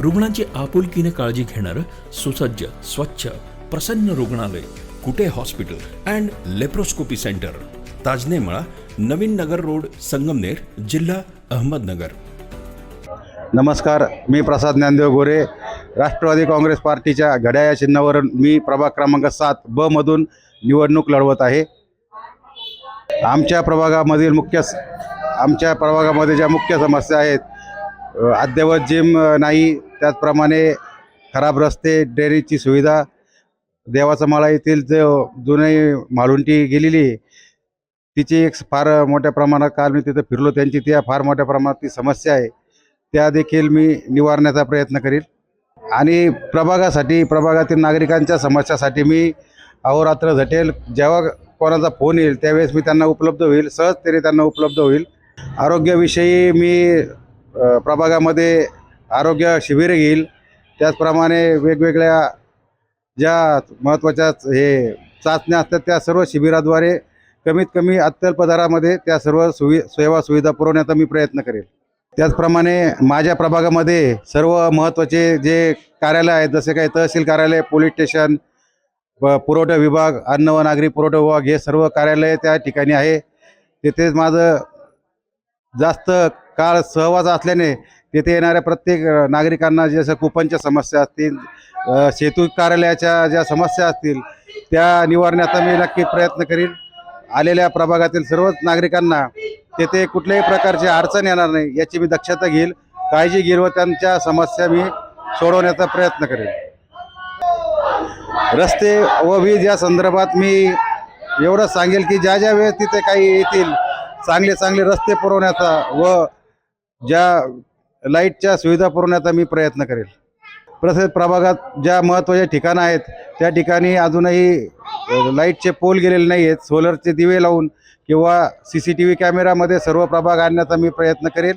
रुग्णांची आपुलकीने काळजी घेणारं सुसज्ज स्वच्छ प्रसन्न रुग्णालय Kute hospital and laparoscopy centre Tajnemala Navin Nagar road Sangamner जिल्हा अहमदनगर. नमस्कार मी प्रसाद ज्ञानदेव गोरे. राष्ट्रवादी काँग्रेस पार्टीच्या घड्याळ्या चिन्हावरून मी प्रभाग क्रमांक सात ब मधून निवडणूक लढवत आहे. आमच्या प्रभागामधील मुख्य स- आमच्या प्रभागामध्ये ज्या मुख्य समस्या आहेत अद्ययावत जिम नाही. त्याचप्रमाणे खराब रस्ते ड्रेनेजची सुविधा. देवाचा माळा येथील जो जुने म्हाळुंटी गेलेली आहे, तिची एक फार मोठ्या प्रमाणात काल मी तिथं फिरलो. त्यांची त्या फार मोठ्या प्रमाणात ती समस्या आहे. त्या देखील मी निवारण्याचा प्रयत्न करील. आणि प्रभागासाठी प्रभागातील नागरिकांच्या समस्यासाठी मी अहोरात्र झटेल. जेव्हा कोणाचा फोन येईल त्यावेळेस मी त्यांना उपलब्ध होईल. सहजतेने त्यांना उपलब्ध होईल. आरोग्याविषयी मी प्रभागामध्ये आरोग्य शिबिरे घेईल त्याचप्रमाणे वेगवेगळ्या ज्या महत्त्वाच्या हे चाचण्या असतात त्या सर्व शिबिराद्वारे कमीत कमी अत्यल्प दरामध्ये त्या सर्व सुवि सेवा सुविधा पुरवण्याचा मी प्रयत्न करेल. त्याचप्रमाणे माझ्या प्रभागामध्ये सर्व महत्त्वाचे जे कार्यालय आहेत जसे काही तहसील कार्यालय पोलीस स्टेशन व पुरवठा विभाग अन्न व नागरी पुरवठा विभाग हे सर्व कार्यालय त्या ठिकाणी आहे. तिथेच माझं जास्त काळ सहवास असल्याने तेथे येणाऱ्या प्रत्येक नागरिकांना जसं कुपनच्या समस्या असतील सेतू कार्यालयाच्या ज्या समस्या असतील त्या निवारण्याचा मी नक्की प्रयत्न करीन. आलेल्या प्रभागातील सर्वच नागरिकांना तेथे कुठल्याही प्रकारची अडचण येणार नाही याची मी दक्षता घेईल काळजी घेईल व त्यांच्या समस्या मी सोडवण्याचा प्रयत्न करेन. रस्ते व वीज या संदर्भात मी एवढं सांगेल की ज्या ज्या वेळेस तिथे काही येतील चांगले चांगले रस्ते पुरवण्याचा व ज्या लाईटच्या सुविधा पुरवण्याचा मी प्रयत्न करेल. तसेच प्रभागात ज्या महत्त्वाच्या ठिकाणं आहेत त्या ठिकाणी अजूनही लाईटचे पोल गेलेले नाही आहेत सोलरचे दिवे लावून किंवा सी सी टी व्ही कॅमेरामध्ये सर्व प्रभाग आणण्याचा मी प्रयत्न करेल.